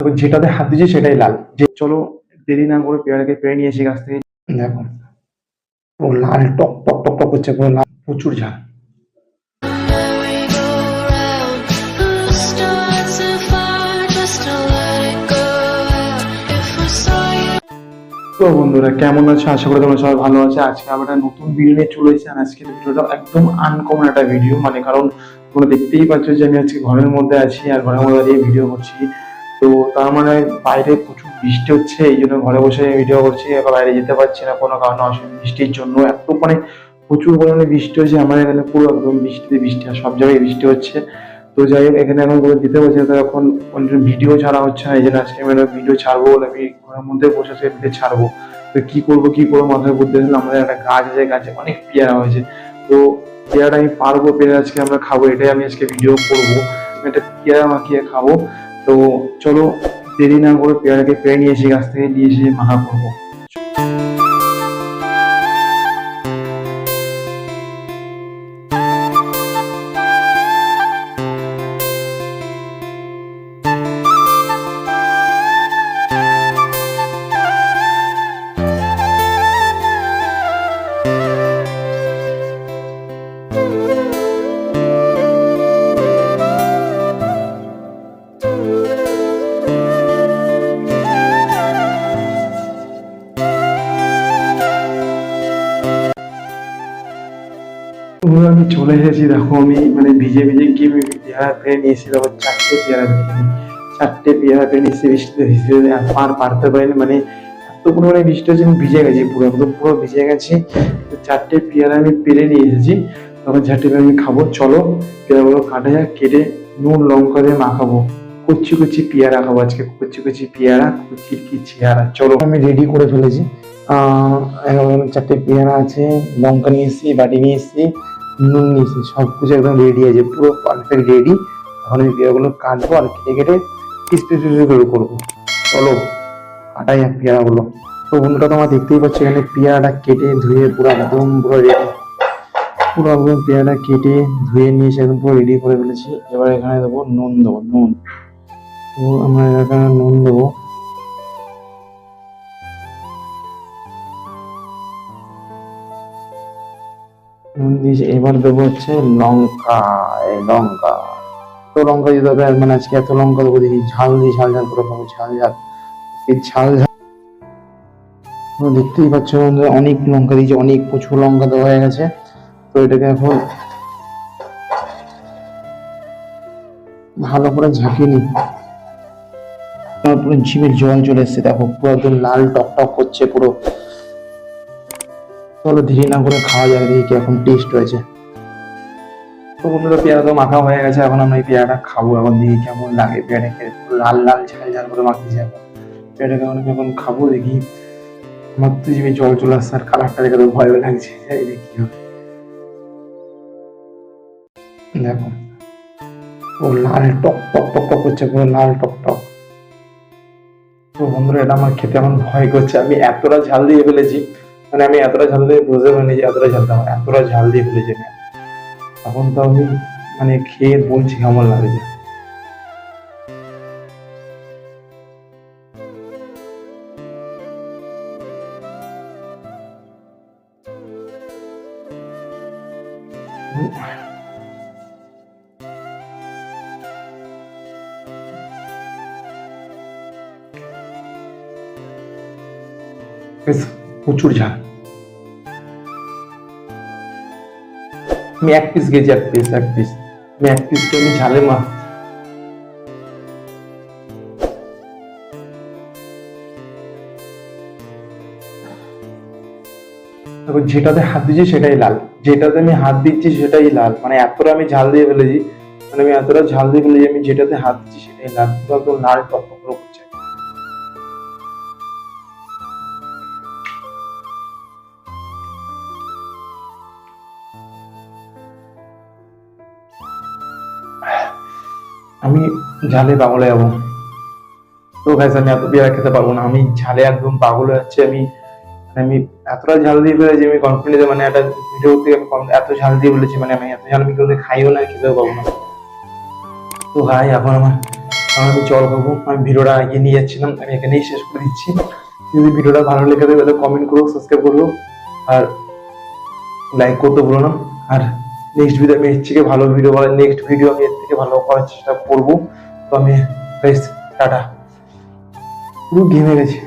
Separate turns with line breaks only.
তবে যেটাতে হাত দিয়েছি সেটাই লাল। যে চলো দেরি না করে পেয়ারাকে পেয়ে নিয়ে এসে গাছ থেকে দেখো পুরো লাল টক টক টক টক করছে পুরো লাল প্রচুর ঝাল. তো বন্ধুরা কেমন আছো? আশা করি তোমরা সবাই ভালো আছে। আজকে আবার একটা নতুন ভিডিও নিয়ে চলে এসেছি আর আজকের ভিডিওটা একদম আনকমন একটা ভিডিও মানে কারণ তোমরা দেখতেই পাচ্ছ যে আমি আজকে ঘরের মধ্যে আছি আর ঘরের মধ্যে দাঁড়িয়ে ভিডিও করছি। তো তার মানে বাইরে প্রচুর বৃষ্টি হচ্ছে, এই জন্য ঘরে বসে ভিডিও করছি, এবার বাইরে যেতে পারছি না কোনো কারণে অসুবিধা বৃষ্টির জন্য। এত মানে প্রচুর পরিমাণে বৃষ্টি হচ্ছে আমার এখানে পুরো একদম বৃষ্টিতে বৃষ্টি সব জায়গায় বৃষ্টি হচ্ছে। তো যাই হোক, এখানে এখন কোনো দিতে পারছি তো এখন ভিডিও ছাড়া হচ্ছে না, এই জন্য আজকে আমি ভিডিও ছাড়বো বলে আমি ঘরের মধ্যে বসে ভিডিও ছাড়বো। তো কি করব কি করব, মাথায় বুদ্ধি আসলে আমাদের একটা গাছ আছে, গাছে অনেক পেয়ারা হয়েছে। তো পেয়ারা আমি পারব, পেয়ারা আজকে আমরা খাব, এটাই আমি আজকে ভিডিও করব। একটা পেয়ারা মাখিয়ে খাব। তো চলো দেরি না করে পেয়ারাকে পেয়ে নিয়ে এসে গাছ থেকে নিয়ে এসে মাখা করব। আমি চলে এসেছি, দেখো আমি মানে ভিজে ভিজে গিয়ে আমি পেয়ারা পেয়ে নিয়েছি, দেখো চারটে পেয়ারা পেয়েছি চারটে পেয়ারা পেয়ে নিয়েছি বৃষ্টিতে ভিজতে আর পার পারতে পারিনি মানে এত পরিমাণে বৃষ্টি হচ্ছে আমি ভিজে গেছি পুরো, একদম পুরো ভিজে গেছি। চারটে পেয়ারা আমি পেরে নিয়ে এসেছি, তখন চারটে পেয়ারা আমি খাব, চলো, পেয়ারাগুলো কাটা যাক, কেটে নুন, লঙ্কা দিয়ে মাখাবো। কুচি কুচি পেয়ারা খাব আজকে, কুচি কুচি পেয়ারা, কুচি কি চেয়ারা চলো। আমি রেডি করে ফেলেছি। চারটে পেয়ারা আছে, লঙ্কা নিয়ে এসেছি, বাটি নিয়ে এসেছি নুন নিয়ে এসেছি সব কিছু একদম রেডি আছে, পুরো পারফেক্ট রেডি এখন আমি পেয়ারাগুলো কাটবো আর কেটে কেটে পিস পিস করে করব। চলো, কাটাই যাক পেয়ারাগুলো তো বন্ধুরা, তোমরা দেখতেই পাচ্ছ এখানে পেয়ারাটা কেটে ধুয়ে পুরো একদম পুরো রেডি পুরো একদম পেয়ারাটা কেটে ধুয়ে নিয়ে একদম পুরো রেডি করে ফেলেছি। এবার এখানে দেবো নুন দেবো, নুন। তো আমরা এখানে নুন দেবো। এবার দেবো হচ্ছে লঙ্কা লঙ্কা। তো লঙ্কা দিতে হবে মানে আজকে এত লঙ্কা দেবো ঝাল ঝাল ঝাল করে ঝাল ঝাল। ঝাল ঝাল দেখতেই পাচ্ছ অনেক লঙ্কা দিয়েছি, অনেক প্রচুর লঙ্কা দেওয়া হয়ে গেছে। তো এটাকে এখন ভালো করে ঝাঁকিয়ে নি তারপরে জিভের জল চলে এসছে, দেখো পুরো একদম লাল টক টক করছে পুরো। চলো ধীরে না করে খাওয়া যাবে দেখি কীরকম টেস্ট হয়েছে। তো বন্ধুরা, পেয়ারা তো মাখা হয়ে গেছে, এখন আমরা এই পেয়ারাটা খাব। এখন দেখি কেমন লাগে পেয়ারা পুরো লাল লাল ঝাল ঝাল করে এখন। পেয়ারাটাকে এখন আমি এখন খাব, দেখি। আমার তো জিভে জল চলে আসছে, আর কালারটা দেখে তো ভয়ও লাগছে। কি হবে। দেখো ও লাল, টক টক টক টক করছে পুরো লাল, টক টক। তো বন্ধুরা, এটা আমার খেতে আমার ভয় করছে, আমি এতটা ঝাল দিয়ে ফেলেছি। মানে আমি এতটা ঝাল দিয়ে বুঝতে পারিনি যে এতটা ঝাল দেওয়া এতটা ঝাল দিয়ে ফেলেছি আমি তখন তো আমি মানে খেয়ে বলছি, কেমন লাগছে? বেশ। প্রচুর ঝাল। আমি এক পিস গেছি এক পিস এক পিস আমি এক পিসকে আমি ঝালে যেটাতে হাত দিচ্ছি সেটাই লাল। যেটাতে আমি হাত দিচ্ছি সেটাই লাল। মানে এতটা আমি ঝাল দিয়ে ফেলেছি মানে আমি এতটা ঝাল দিয়ে ফেলেছি, আমি যেটাতে হাত দিচ্ছি সেটাই লাল। পুরো একদম লাল টক আমি ঝালে পাগল যাব তো গাইস আমি এত পেয়ারা খেতে পারব না। আমি ঝালে একদম পাগল হয়ে যাচ্ছে আমি মানে আমি এতটা ঝাল দিয়ে ফেলেছি, আমি কনফিডেন্স মানে একটা ভিডিও থেকে এত ঝাল দিয়ে বলেছি মানে আমি এত ঝাল আমি কেউ খাইও না, খেতেও পাবো না। তো ভাই, এখন আমার আমি জল খাব। আমি ভিডিওটা এগিয়ে নিয়ে যাচ্ছিলাম, আমি এখানেই শেষ করে দিচ্ছি। যদি ভিডিওটা ভালো লেগে থাকে, তাহলে কমেন্ট করো সাবস্ক্রাইব করো। আর লাইক করতে ভুলো না। আর নেক্সট ভিডিও আমি এর থেকে ভালো ভিডিও বানাই। নেক্সট ভিডিও আমি এর থেকে ভালো করার চেষ্টা করব। তো আমি বেশ টাটা। পুরো ঘেমে গেছি।